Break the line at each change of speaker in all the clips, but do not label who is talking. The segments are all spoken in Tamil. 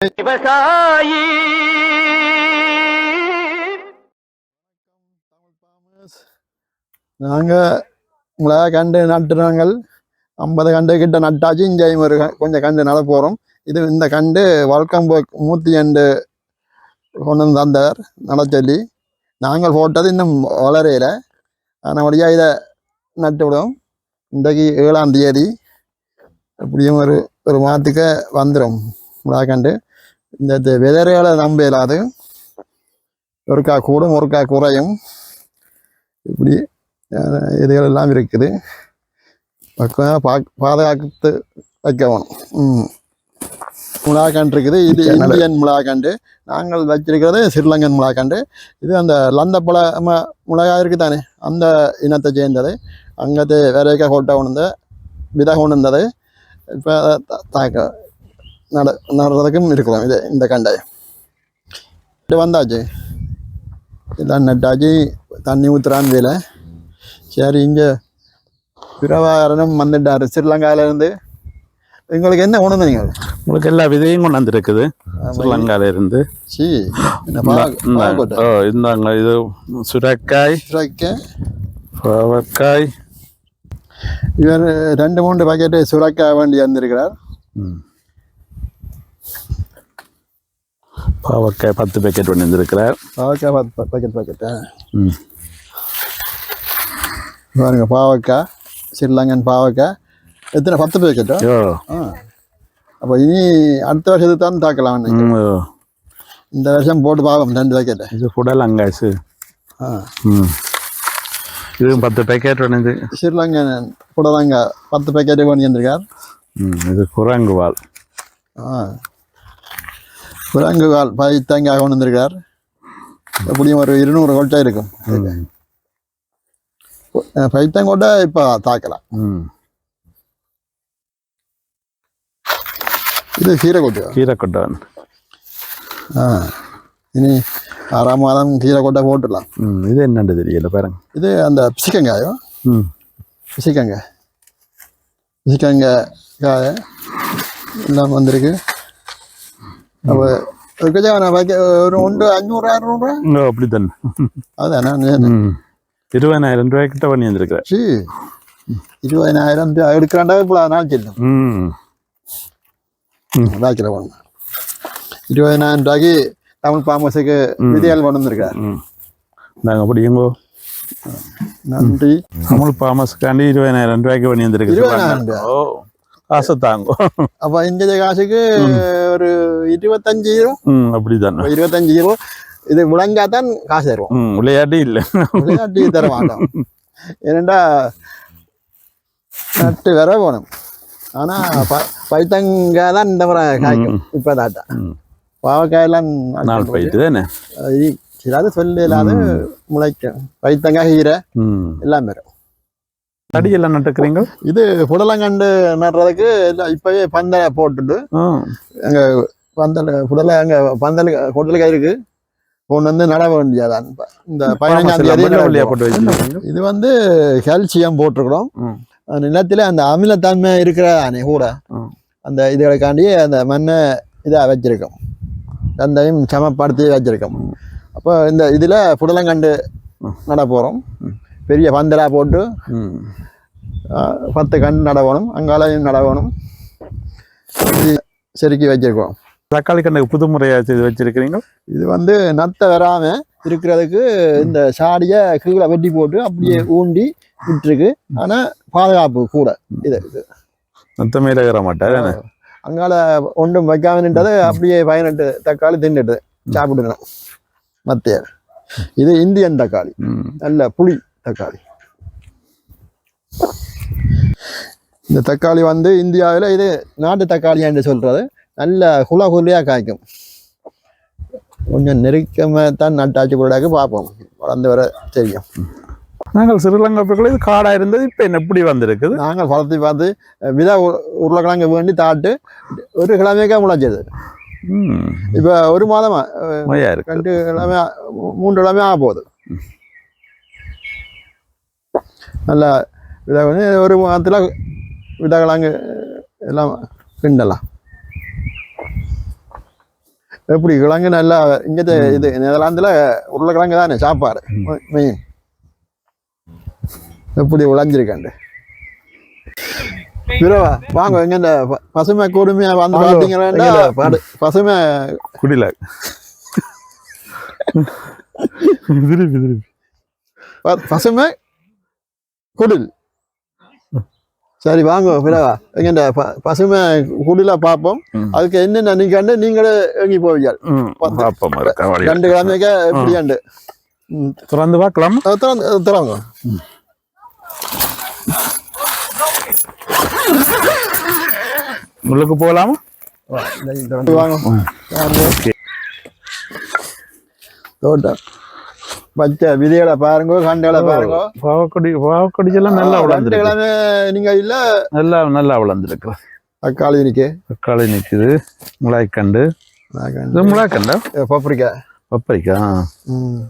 விவசாயி
நாங்கள் உங்களை கண்டு நட்டுறாங்கள் ஐம்பது கண்டு கிட்ட நட்டாச்சு இங்கே ஒரு க- கொஞ்சம் கண்டு நட போகிறோம் இது இந்த கண்டு வழக்கம் மூத்தி கண்டு கொண்டு வந்து தந்தவர் நடச்சொல்லி. நாங்கள் போட்டது இன்னும் வளரையில் ஆனால் இதை நட்டு விடும் இன்றைக்கு ஏழாம் தேதி எப்படியும் ஒரு ஒரு மாதத்துக்கு வந்துடும் கண்டு இந்த விதறைகளை நம்ப இயலாது ஒருக்கா கூடும் ஒருக்கா குறையும். இப்படி இதுகள் எல்லாம் இருக்குது. பக்கம் பா பாதுகாத்து வைக்க வேணும் ம். முலாக்கண்டு இருக்குது. இது இந்தியன் முலாக்கண்டு. நாங்கள் வச்சிருக்கிறது ஸ்ரீலங்கன் முலாக்கண்டு. இது அந்த லந்தப்பழ ம மிளகாய் இருக்குது தானே? அந்த இனத்தை சேர்ந்தது. அங்கத்து வேறைக்க கொட்டை கொண்டு விதை கொண்டு இப்போ தாக்க நட நடுறதுக்கும் இருக்கிறோம் இது இந்த கண்டாயம் இது வந்தாச்சு இதெல்லாம் நட்டாச்சு தண்ணி ஊற்றுறான்னு வேலை சரி இங்கே பிரபாகரனும் வந்துட்டார் ஸ்ரீலங்காவிலேருந்து உங்களுக்கு என்ன உணர்ந்து நீங்கள்
உங்களுக்கு எல்லா விதையும் கொண்டு வந்திருக்குது ஸ்ரீலங்கால இருந்து
சி
இந்தாங்க இது சுரக்காய்
சுரைக்க
பாவக்காய்
இவர் ரெண்டு மூன்று பாக்கெட்டு சுரைக்காய் வேண்டி வந்திருக்கிறார்
ம். பாவக்காய் பத்து பேக்கெட் பண்ணி வந்திருக்கிறார்
பாவக்காய் பத்து பாக்கெட் பாக்கெட்டா
ம்.
பாருங்க பாவக்காய் ஸ்ரீலங்கன் பாவக்காய். எத்தனை? பத்து பாக்கெட்டா ஆ? அப்போ இனி அடுத்த வருஷத்துக்கு தான் தாக்கலாம். இந்த வருஷம் போட்டு பார்ப்போம் ரெண்டு பாக்கெட்டு
இது புடலங்காசு
ஆ.
ம். இதுவும் பத்து பேக்கெட் வந்து
ஸ்ரீலங்கன் புடலங்க பத்து பாக்கெட்டு பண்ணி வந்திருக்கார்.
ம் இது குரங்குவால்
ஆ. குரங்கு கால் பாய் தேங்காய் கொண்டு வந்திருக்கார். எப்படியும் ஒரு இருநூறு கொட்டை இருக்கும். பைத்தங்கொட்டை இப்போ தாக்கலாம். இது கீரை கொட்டையா
கீரைக்கொட்டன்
ஆ. இனி ஆறாம் மாதம் கீரை கொட்டை போட்டுடலாம்.
இது என்னன்னு தெரியல பாருங்க.
இது அந்த பிசிக்கங்காயோ
ம்.
பிசிக்கங்காய் பிசிக்கங்காய் காய எல்லாம் வந்திருக்கு. அப்போ கொஞ்சம் வைக்க ஒரு ஒன்று அஞ்சூறு அறுநூறுவா
அப்படி தானே
அதுதானே
ம் இருபதாயிரம் ரூபாய் கிட்ட பண்ணி வந்திருக்கிறேன்
சி இருபதினாயிரம் எடுக்கிறாண்டா இப்போ நாள் செல்லும்
ம்
வாய்க்கிற ஒன்று இருபதினாயிரம் ரூபாய்க்கு தமிழ் பாமஸுக்கு விதைகள் கொண்டு வந்திருக்கார்
நாங்கள் அப்படிங்கோ
நன்றி
தமிழ் பாமஸ்காண்டி இருபதாயிரம் ரூபாய்க்கு பண்ணி வந்திருக்கு
இருபதாயிரம் ரூபாய்?
ஓ காசு தாங்கோ
அப்போ இந்த காசுக்கு ஒரு இருபத்தஞ்சு ரூபா
அப்படிதான்
இருபத்தஞ்சு ரூபா இது முழங்கா தான் காசு தருவோம்
விளையாட்டு இல்லை
விளையாட்டி தர மாட்டோம் ஏனண்டா நட்டு வர போகணும் ஆனா ப- பைத்தங்காய் தான் இந்த முறை காய்க்கும் இப்போ தாட்டா. பாவக்காயெல்லாம்
நாள் போயிட்டு தானே
சிலாது சொல்ல இல்லாத முளைக்கும் பைத்தங்காய்
ம்
எல்லாம் வரும்
தடி எல்லாம் நட்டுக்கிறீங்க?
இது புடலங்கண்டு நடுறதுக்கு இப்பவே பந்தலை போட்டுட்டு அங்க பந்தல் புடலை அங்க பந்தல் கொட்டலுக்கு இருக்கு கொண்டு வந்து நட வேண்டியதான். இந்த பதினஞ்சாம் தேதி.
போட்டு வச்சிருக்கீங்க
இது வந்து கால்சியம் போட்டிருக்கிறோம். நிலத்துல அந்த அமிலத்தன்மை இருக்கிறதானே கூட.
ம்.
அந்த இதுகளுக்காண்டி அந்த மண்ணை இதாக வச்சிருக்கோம். ரெண்டையும் சமப்படுத்தி வச்சிருக்கோம். அப்போ இந்த இதில் புடலங்கண்டு நட போகிறோம் பெரிய பந்தலா போட்டு பத்து கண்டு நடவணும் அங்காலையும் நடவணும். இது செருக்கி வச்சிருக்கோம்.
தக்காளி கண்ணுக்கு புது முறையா செய்து வச்சிருக்கிறீங்க
இது வந்து நத்தை வராம இருக்கிறதுக்கு இந்த சாடியை கீழே வெட்டி போட்டு அப்படியே ஊண்டி விட்டுருக்கு. ஆனா பாதுகாப்பு கூட இது. இது.
மொத்த மேல ஏற மாட்டார்
அங்கால ஒன்றும் வைக்காம நின்றது அப்படியே பதினெட்டு தக்காளி தின்னுட்டு சாப்பிட்டுக்கணும். மத்திய இது இந்தியன் தக்காளி. நல்ல புளி. தக்காளி. இந்த தக்காளி வந்து இந்தியாவில் இது நாட்டு தக்காளி என்று சொல்றது. நல்ல குல குலையா காய்க்கும். கொஞ்சம் நெருக்கமாக தான் நட்டாச்சு கூடாக்கு பார்ப்போம். வளர்ந்து வர தெரியும்.
நாங்கள் ஸ்ரீலங்கா போய்க்குள்ள இது காடா இருந்தது இப்போ என்ன எப்படி வந்திருக்குது?
நாங்கள் வளர்த்து பார்த்து விதை உருளைக்கிழங்கு வேண்டி தாட்டு ஒரு கிழமைக்கா முளைச்சது
ம்.
இப்போ ஒரு மாதமா அஹ்,
மொய்யா இருக்கு?
ரெண்டு கிழமை மூ- மூன்று கிழமை ஆக போகுது நல்லா விதை வந்து ஒரு மாதத்தில் விதை கிழங்கு எல்லாம் கிண்டலாம். எப்படி கிழங்கு நல்லா இங்கே இது நெதர்லாந்தில் உருளைக்கிழங்கு தானே சாப்பாடு. மெயின் எப்படி விளைஞ்சிருக்காண்டு பிறவா வாங்க எங்க இந்த பசுமை கொடுமையா வந்து
எங்கடா?
படு- பசுமை.
குடில. திருப்பி
பசுமை குடில். சரி வாங்க பிறவா எங்க இந்த ப- பசுமை குடில பார்ப்போம். அதுக்கு என்னென்ன நீங்க கண்டு நீங்களே எங்கி போவீங்க. ரெண்டு கிழமைக்கு எப்படி கண்டு ம்,
திறந்து பார்க்கலாம்
திறந்து திறங்க.
உள்ளுக்கு போகலாமா?
வாங்க. தோட்டம். பச்சை விதைகளை பாருங்க கண்டுகளை பாருங்க.
பாவக்கொடி பாவக்கொடி எல்லாம் நல்லா
கிழமை நீங்க இல்ல?
நல்லா நல்லா வளர்ந்துருக்கு.
தக்காளி இருக்கு
தக்காளி நிக்குது முளாய்க்கண்டு முளாய்க்கண்டா
பப்ரிக்கா.
பப்பரிக்கா
ம்.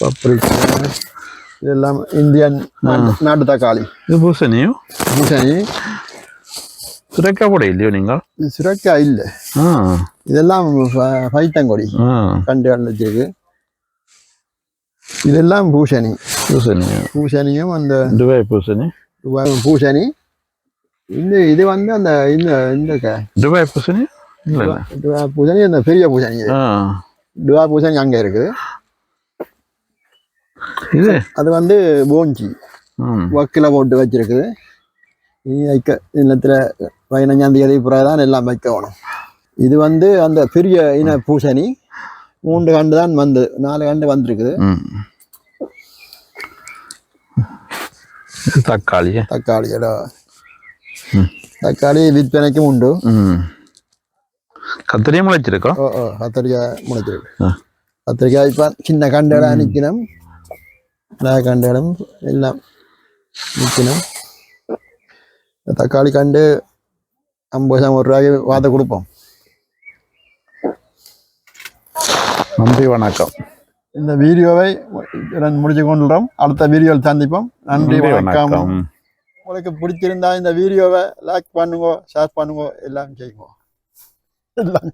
பப்ரிக்கா. இதெல்லாம் இந்தியன் நாட்டு- தக்காளி.
இது பூசணியும்
பூசணி.
சுரைக்காய் கூட இல்லையோ நீங்கள்
இது சுரக்காய் இல்லை இதெல்லாம் பைத்தங்கொடி.
ஆ.
கண்டு வச்சிருக்கு இதெல்லாம் பூசணி.
பூசணி.
பூசணியும் அந்த
துபாய் பூசணி.
பூசணி. இந்த இது வந்து அந்த இந்த இந்த
துபாய் பூசணி?
டுவா பூசணி அந்த பெரிய பூசணி டுவா பூசணி அங்கே இருக்குது
இது?
அது வந்து போஞ்சி. வக்கில் போட்டு வச்சிருக்குது. இனி வைக்க இல்லத்தில் பதினஞ்சாம் தேதி தான் எல்லாம் வைக்கணும் இது வந்து அந்த பெரிய இன பூசணி. மூன்று கண்டு தான் வந்து நாலு கண்டு வந்திருக்குது.
தக்காளி
இட
ம்.
தக்காளி விற்பனைக்கும் உண்டு
ம் கத்திரியும் முளைச்சிருக்கோம்
ஓ ஓ கத்திரிக்காய் முளைச்சிருக்கு
ஆ.
கத்திரிக்காய் இப்போ சின்ன கண்டடம் நிற்கணும் கண்டடம் எல்லாம் நிற்கணும் தக்காளி கண்டு ஐம்பது ஒரு ரூபாய்க்கு வாத கொடுப்போம்
நன்றி வணக்கம்
இந்த வீடியோவை முடிச்சு கொண்டுறோம் அடுத்த வீடியோவில் சந்திப்போம். நன்றி வணக்கம். உங்களுக்கு பிடிச்சிருந்தா இந்த வீடியோவை லைக் பண்ணுங்க ஷேர் பண்ணுங்க எல்லாம் செய்யுங்க. எல்லாம்